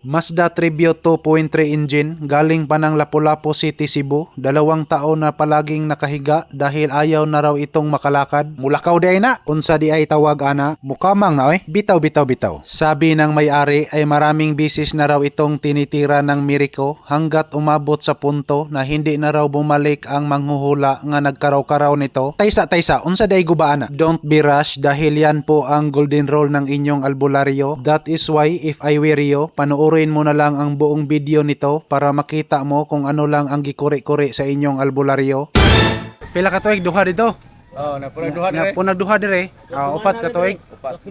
Mazda Tribute 2.3 engine galing pa ng Lapu-Lapu City, Cebu. Dalawang taon na palaging nakahiga dahil ayaw na raw itong makalakad. Mulakaw di ay na. Unsa di ay tawag ana. Mukamang na oy. Bitaw bitaw bitaw. Sabi ng may-ari ay maraming bisis na raw itong tinitira ng Miracle hanggat umabot sa punto na hindi na raw bumalik ang manghuhula nga nagkaraw-karaw nito. Taysa taysa unsa di ay gubaan na. Don't be rush dahil yan po ang golden rule ng inyong albularyo. That is why if I were you, panoorin mo na lang ang buong video nito para makita mo kung ano lang ang gikuri-kuri sa inyong albularyo. Pila ka tuig duha dito? Oh, na pura duha Na dire. punag duha dire. Ah, upat ka tuig. Upat.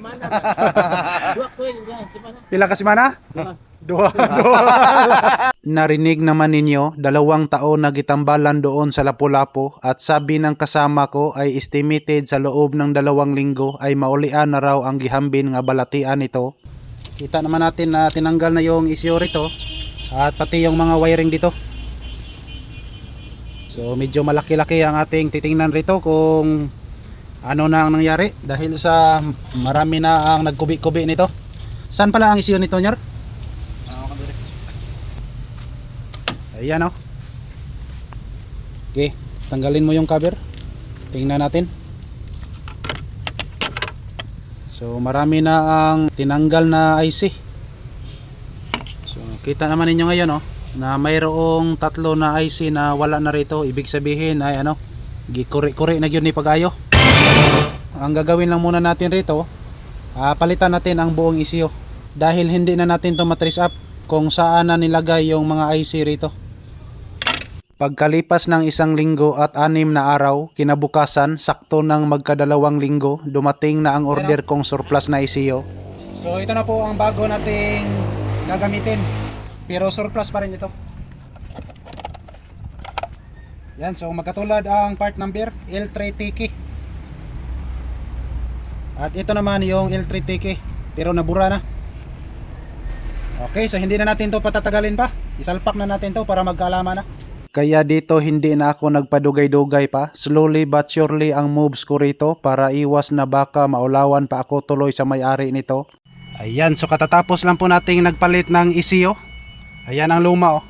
Pila ka semana? Duha. Narinig naman ninyo, dalawang taon na gitambalan doon sa Lapu-Lapu at sabi ng kasama ko ay estimated sa loob ng dalawang linggo ay maulian na raw ang gihambin nga balatian nito. Kita naman natin na tinanggal na yung isyo rito at pati yung mga wiring dito. So medyo malaki-laki ang ating titingnan rito kung ano na ang nangyari dahil sa marami na ang nagkubi-kubi nito. Saan pala ang isyo nito, Nyar? Ayan oh. Okay, tanggalin mo yung cover. Tingnan natin. So marami na ang tinanggal na IC. So kita naman ninyo ngayon oh na mayroong tatlo na IC na wala na rito. Ibig sabihin ay ano, gikuri-kuri na yun ni pagayo. Ang gagawin lang muna natin rito, ah, palitan natin ang buong ECU dahil hindi na natin to matrace up kung saan na nilagay yung mga IC rito. Pagkalipas ng isang linggo at anim na araw, kinabukasan, sakto ng magkadalawang linggo, dumating na ang order kong surplus na ECU. So ito na po ang bago nating gagamitin. Pero surplus pa rin ito. Yan, so magkatulad ang part number L3TK. At ito naman yung L3TK, pero nabura na. Okay, so hindi na natin to patatagalin pa. Isalpak na natin to para magkaalaman na. Kaya dito hindi na ako nagpadugay-dugay pa. Slowly but surely ang moves ko rito para iwas na baka maulawan pa ako tuloy sa may-ari nito. Ayan, so katatapos lang po nating nagpalit ng ECU. Ayan ang luma oh.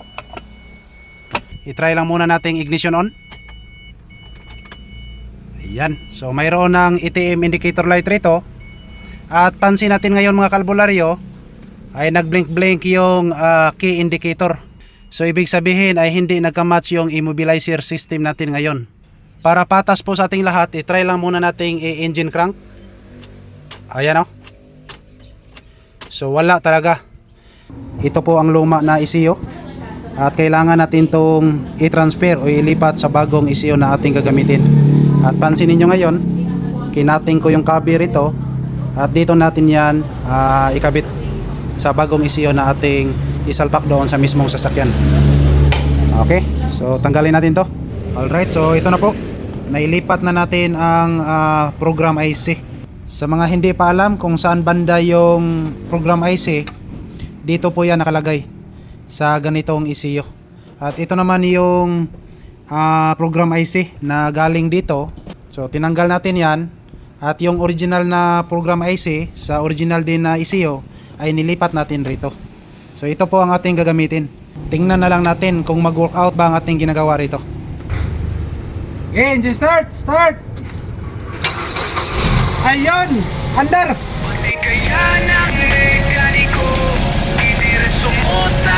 I-try lang muna nating ignition on. Ayan, so mayroon ng ETM indicator light rito. At pansin natin ngayon mga kalbularyo ay nag-blink-blink yung ah, key indicator. So ibig sabihin ay hindi nagka-match yung immobilizer system natin ngayon. Para patas po sa ating lahat, i-try lang muna nating i-engine crank. Ayan o. So wala talaga. Ito po ang luma na ECU. At kailangan natin tong i-transfer o ilipat sa bagong ECU na ating gagamitin. At pansinin nyo ngayon, kinating ko yung cover ito. At dito natin yan ah, ikabit sa bagong ECU na ating isalpak doon sa mismong sasakyan. Okay, so tanggalin natin to. Alright, so ito na po. Nailipat na natin ang ah, program IC. Sa mga hindi pa alam kung saan banda yung program IC, dito po yan nakalagay sa ganitong ECU. At ito naman yung ah, program IC na galing dito. So tinanggal natin yan. At yung original na program IC sa original din na ECU ay nilipat natin rito. So ito po ang ating gagamitin. Tingnan na lang natin kung mag-workout ba ang ating ginagawa rito. Okay, engine start! Start! Ayun! Andar! Di kaya ng mekaniko Idiretso mo sa